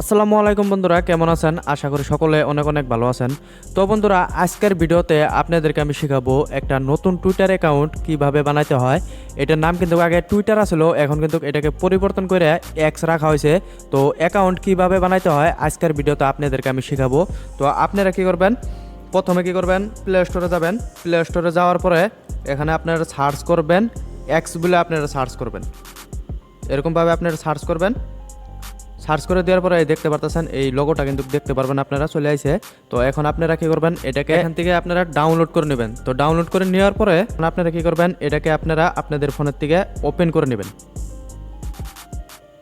আসসালামু আলাইকুম বন্ধুরা, কেমন আছেন? আশা করি সকলে অনেক অনেক ভালো আছেন। তো বন্ধুরা, আজকের ভিডিওতে আপনাদেরকে আমি শেখাবো একটা নতুন টুইটার অ্যাকাউন্ট কীভাবে বানাইতে হয়। এটার নাম কিন্তু আগে টুইটার আসলো এখন কিন্তু এটাকে পরিবর্তন করে এক্স রাখা হয়েছে। তো অ্যাকাউন্ট কীভাবে বানাইতে হয়, আজকের ভিডিওতে আপনাদেরকে আমি শেখাবো। তো আপনারা কি করবেন? প্রথমে কি করবেন? প্লে স্টোরে যাবেন। প্লে স্টোরে যাওয়ার পরে এখানে আপনারা সার্চ করবেন। এক্স বলে আপনারা সার্চ করবেন। এরকমভাবে আপনারা সার্চ করবেন। সার্চ করে দেওয়ার পরে দেখতে পারতেছেন এই লোগোটা কিন্তু দেখতে পারবেন আপনারা চলে আইছে। তো এখন আপনারা কি করবেন এটাকে এখান থেকে আপনারা ডাউনলোড করে নেবেন। তো ডাউনলোড করে নেওয়ার পরে আপনারা কি করবেন এটাকে আপনারা আপনাদের ফোনের থেকে ওপেন করে নেবেন।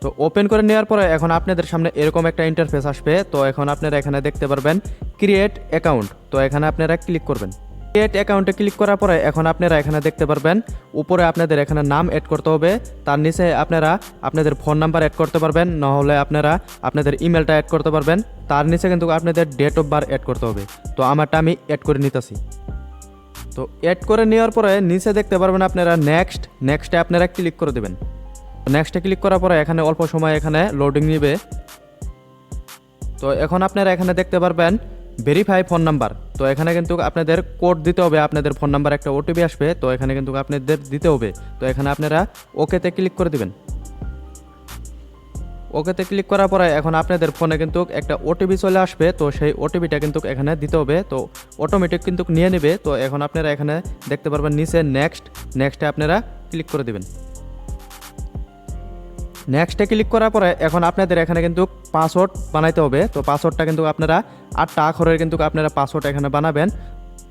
তো ওপেন করে নেওয়ার পরে এখন আপনাদের সামনে এরকম একটা ইন্টারফেস আসবে। তো এখন আপনারা এখানে দেখতে পারবেন ক্রিয়েট অ্যাকাউন্ট তো এখানে আপনারা ক্লিক করবেন। ক্রিয়েট অ্যাকাউন্টে ক্লিক করার পরে এখন আপনারা এখানে দেখতে পারবেন, উপরে আপনাদের এখানে নাম অ্যাড করতে হবে, তার নিচে আপনারা আপনাদের ফোন নাম্বার অ্যাড করতে পারবেন, নাহলে আপনারা আপনাদের ইমেলটা অ্যাড করতে পারবেন, তার নিচে কিন্তু আপনাদের ডেট অফ বার্থ অ্যাড করতে হবে। তো আমারটা আমি অ্যাড করে নিতেছি। তো অ্যাড করে নেওয়ার পরে নিচে দেখতে পারবেন আপনারা নেক্সট নেক্সটে আপনারা ক্লিক করে দেবেন। নেক্সটে ক্লিক করার পরে এখানে অল্প সময় এখানে লোডিং নিবে। তো এখন আপনারা এখানে দেখতে পারবেন ভেরিফাই ফোন নাম্বার তো এখানে কিন্তু আপনাদের কোড দিতে হবে, আপনাদের ফোন নাম্বার একটা ওটিপি আসবে, তো এখানে কিন্তু আপনাদের দিতে হবে। তো এখানে আপনারা ওকেতে ক্লিক করে দিবেন। ওকেতে ক্লিক করার পরে এখন আপনাদের ফোনে কিন্তু একটা ওটিপি চলে আসবে, তো সেই ওটিপিটা কিন্তু এখানে দিতে হবে। তো অটোমেটিক কিন্তু নিয়ে নেবে, তো এখন আপনারা এখানে দেখতে পারবেন নিচে নেক্সট নেক্সটে আপনারা ক্লিক করে দিবেন। নেক্সটে ক্লিক করার পরে এখন আপনাদের এখানে কিন্তু পাসওয়ার্ড বানাইতে হবে। তো পাসওয়ার্ডটা কিন্তু আপনারা আটটা আখরের কিন্তু আপনারা পাসওয়ার্ড এখানে বানাবেন।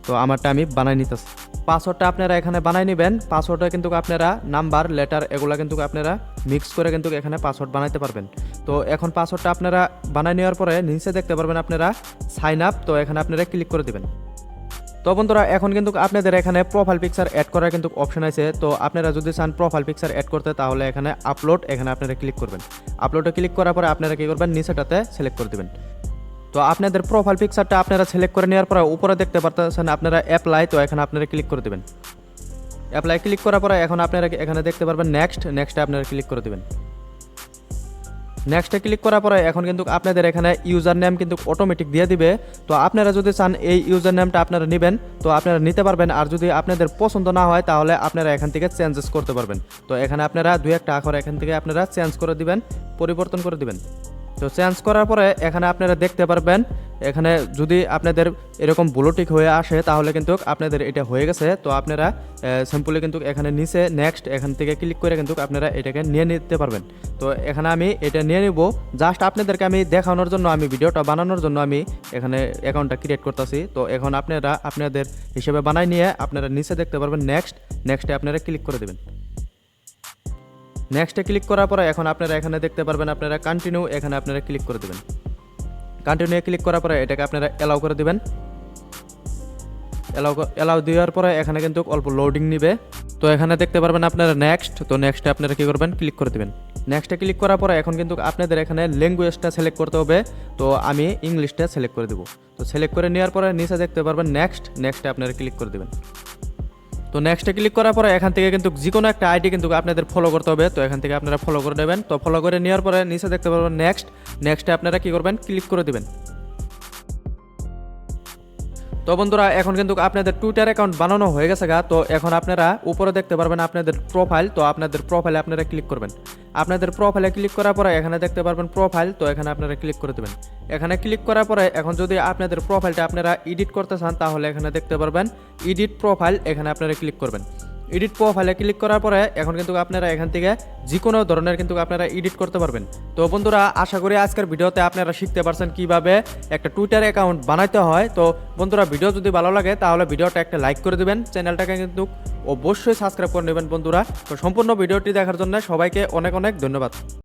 তো আমারটা আমি বানাই নিতেছি। পাসওয়ার্ডটা আপনারা এখানে বানাই নেবেন। পাসওয়ার্ডটা কিন্তু আপনারা নাম্বার লেটার এগুলো কিন্তু আপনারা মিক্স করে কিন্তু এখানে পাসওয়ার্ড বানাইতে পারবেন। তো এখন পাসওয়ার্ডটা আপনারা বানাই নেওয়ার পরে নিচে দেখতে পারবেন আপনারা সাইন আপ তো এখানে আপনারা ক্লিক করে দেবেন। তো বন্ধুরা, এখন কিন্তু আপনাদের এখানে প্রোফাইল পিকচার অ্যাড করার কিন্তু অপশন আছে। তো আপনারা যদি চান প্রোফাইল পিকচার অ্যাড করতে, তাহলে এখানে আপলোড এখানে আপনারা ক্লিক করবেন। আপলোডে ক্লিক করার পরে আপনারা কী করবেন? নিচেটাতে সিলেক্ট করে দেবেন। তো আপনাদের প্রোফাইল পিকচারটা আপনারা সিলেক্ট করে নেওয়ার পরে উপরে দেখতে পারতেছেন আপনারা অ্যাপ্লাই তো এখানে আপনারা ক্লিক করে দেবেন। অ্যাপ্লাই ক্লিক করার পরে এখন আপনারা এখানে দেখতে পারবেন নেক্সট নেক্সটে আপনারা ক্লিক করে দেবেন। নেক্সটে ক্লিক করার পরে এখন কিন্তু আপনাদের এখানে ইউজার নেম কিন্তু অটোমেটিক দিয়ে দিবে। তো আপনারা যদি চান এই ইউজার নেমটা আপনারা নেবেন, তো আপনারা নিতে পারবেন। আর যদি আপনাদের পছন্দ না হয়, তাহলে আপনারা এখান থেকে চেঞ্জেস করতে পারবেন। তো এখানে আপনারা দু একটা আখর এখান থেকে আপনারা চেঞ্জ করে দিবেন, পরিবর্তন করে দিবেন। তো চেঞ্জ করার পরে এখানে আপনারা দেখতে পারবেন, এখানে যদি আপনাদের এরকম ব্লুটিক হয়ে আসে, তাহলে কিন্তু আপনাদের এটা হয়ে গেছে। তো আপনারা সিম্পলি কিন্তু এখানে নিচে নেক্সট এখান থেকে ক্লিক করে কিন্তু আপনারা এটাকে নিয়ে নিতে পারবেন। তো এখানে আমি এটা নিয়ে নিব। জাস্ট আপনাদেরকে আমি দেখানোর জন্য, আমি ভিডিওটা বানানোর জন্য আমি এখানে অ্যাকাউন্টটা ক্রিয়েট করতেছি। তো এখন আপনারা আপনাদের হিসেবে বানাই নিয়ে আপনারা নিচে দেখতে পারবেন নেক্সট নেক্সটে আপনারা ক্লিক করে দেবেন। নেক্সটে ক্লিক করার পরে এখন আপনারা এখানে দেখতে পারবেন আপনারা কন্টিনিউ এখানে আপনারা ক্লিক করে দেবেন। কন্টিনিউ ক্লিক করার পরে এটাকে আপনারা অ্যালাউ করে দেবেন। অ্যালাউ অ্যালাউ দেওয়ার পরে এখানে কিন্তু অল্প লোডিং নিবে। তো এখানে দেখতে পারবেন আপনারা নেক্সট তো নেক্সটে আপনারা কী করবেন? ক্লিক করে দেবেন। নেক্সটে ক্লিক করার পরে এখন কিন্তু আপনাদের এখানে ল্যাঙ্গুয়েজটা সিলেক্ট করতে হবে। তো আমি ইংলিশটা সিলেক্ট করে দেবো। তো সিলেক্ট করে নেওয়ার পরে নিচে দেখতে পারবেন নেক্সট নেক্সটে আপনারা ক্লিক করে দেবেন। তো নেক্সটে ক্লিক করার পরে এখান থেকে কিন্তু যে কোনো একটা আইডি কিন্তু আপনাদের ফলো করতে হবে। তো এখান থেকে আপনারা ফলো করে নেবেন। তো ফলো করে নেওয়ার পরে নিচে দেখতে পারবেন নেক্সট নেক্সটে আপনারা কী করবেন? ক্লিক করে দেবেন। তো বন্ধুরা, এখন কিন্তু আপনাদের টুইটার অ্যাকাউন্ট বানানো হয়ে গেছে গা। তো এখন আপনারা উপরে দেখতে পারবেন আপনাদের প্রোফাইল তো আপনাদের প্রোফাইলে আপনারা ক্লিক করবেন। আপনাদের প্রোফাইলে ক্লিক করার পরে এখানে দেখতে পারবেন প্রোফাইল তো এখানে আপনারা ক্লিক করে দেবেন। এখানে ক্লিক করার পরে এখন যদি আপনাদের প্রোফাইলটা আপনারা এডিট করতে চান, তাহলে এখানে দেখতে পারবেন এডিট প্রোফাইল এখানে আপনারা ক্লিক করবেন। এডিট প্রোফাইলে ক্লিক করার পরে এখন কিন্তু আপনারা এখান থেকে যে কোনো ধরনের কিন্তু আপনারা এডিট করতে পারবেন। তো বন্ধুরা, আশা করি আজকের ভিডিওতে আপনারা শিখতে পারছেন কীভাবে একটা টুইটার অ্যাকাউন্ট বানাইতে হয়। তো বন্ধুরা, ভিডিও যদি ভালো লাগে তাহলে ভিডিওটা একটা লাইক করে দেবেন, চ্যানেলটাকে কিন্তু অবশ্যই সাবস্ক্রাইব করে নেবেন বন্ধুরা। তো সম্পূর্ণ ভিডিওটি দেখার জন্য সবাইকে অনেক অনেক ধন্যবাদ।